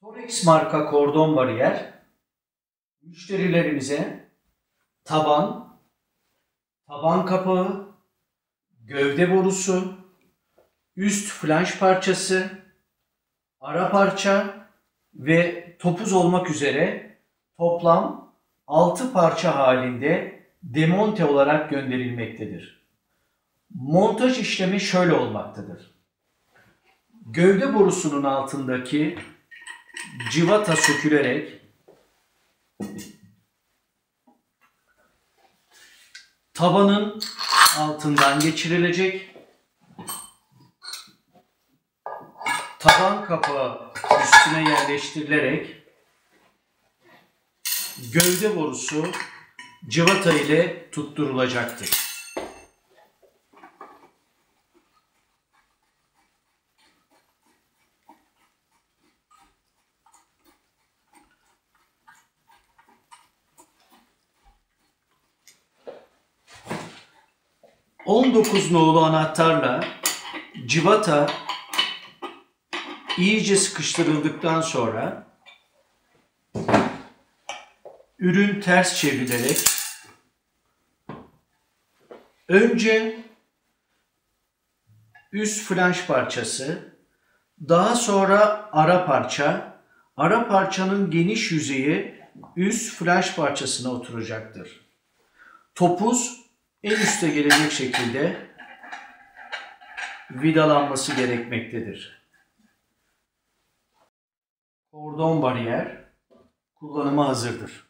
Forex marka kordon bariyer müşterilerimize taban, taban kapağı, gövde borusu, üst flanş parçası, ara parça ve topuz olmak üzere toplam 6 parça halinde demonte olarak gönderilmektedir. Montaj işlemi şöyle olmaktadır. Gövde borusunun altındaki civata sökülerek tabanın altından geçirilecek. Taban kapağı üstüne yerleştirilerek gövde borusu cıvata ile tutturulacaktır. ...19 nolu anahtarla civata iyice sıkıştırıldıktan sonra ürün ters çevrilerek önce üst flanş parçası, daha sonra ara parça, ara parçanın geniş yüzeyi üst flanş parçasına oturacaktır. Topuz en üste gelecek şekilde vidalanması gerekmektedir. Kordon bariyer kullanıma hazırdır.